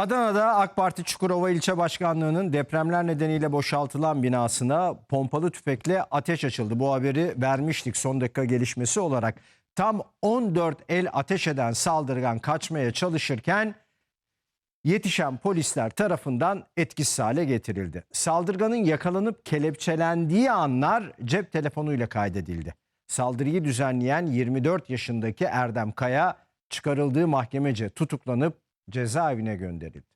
Adana'da AK Parti Çukurova İlçe Başkanlığı'nın depremler nedeniyle boşaltılan binasına pompalı tüfekle ateş açıldı. Bu haberi vermiştik son dakika gelişmesi olarak. Tam 14 el ateş eden saldırgan kaçmaya çalışırken yetişen polisler tarafından etkisiz hale getirildi. Saldırganın yakalanıp kelepçelendiği anlar cep telefonuyla kaydedildi. Saldırıyı düzenleyen 24 yaşındaki Erdem Kaya çıkarıldığı mahkemece tutuklanıp cezaevine gönderildi.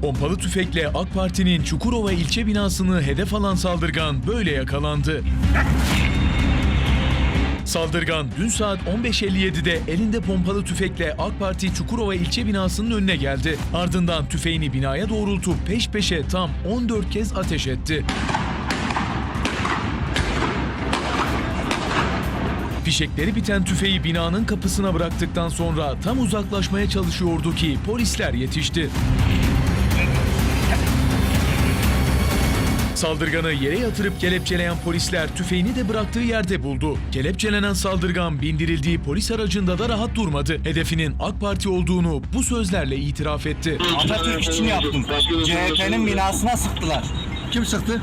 Pompalı tüfekle AK Parti'nin Çukurova ilçe binasını hedef alan saldırgan böyle yakalandı. Saldırgan dün saat 15.57'de elinde pompalı tüfekle AK Parti Çukurova ilçe binasının önüne geldi. Ardından tüfeğini binaya doğrultup peş peşe tam 14 kez ateş etti. Fişekleri biten tüfeği binanın kapısına bıraktıktan sonra tam uzaklaşmaya çalışıyordu ki polisler yetişti. Saldırganı yere yatırıp kelepçeleyen polisler tüfeğini de bıraktığı yerde buldu. Kelepçelenen saldırgan bindirildiği polis aracında da rahat durmadı. Hedefinin AK Parti olduğunu bu sözlerle itiraf etti. Atatürk için yaptım. CHP'nin binasına sıktılar. Kim sıktı?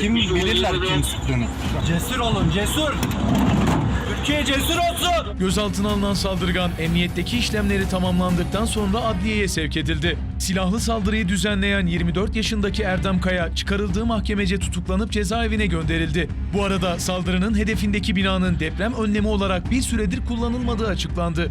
Kim bilirler kim sıktığını. Cesur olun, cesur. Türkiye cesur olsun. Gözaltına alınan saldırgan emniyetteki işlemleri tamamlandıktan sonra adliyeye sevk edildi. Silahlı saldırıyı düzenleyen 24 yaşındaki Erdem Kaya çıkarıldığı mahkemece tutuklanıp cezaevine gönderildi. Bu arada saldırının hedefindeki binanın deprem önlemi olarak bir süredir kullanılmadığı açıklandı.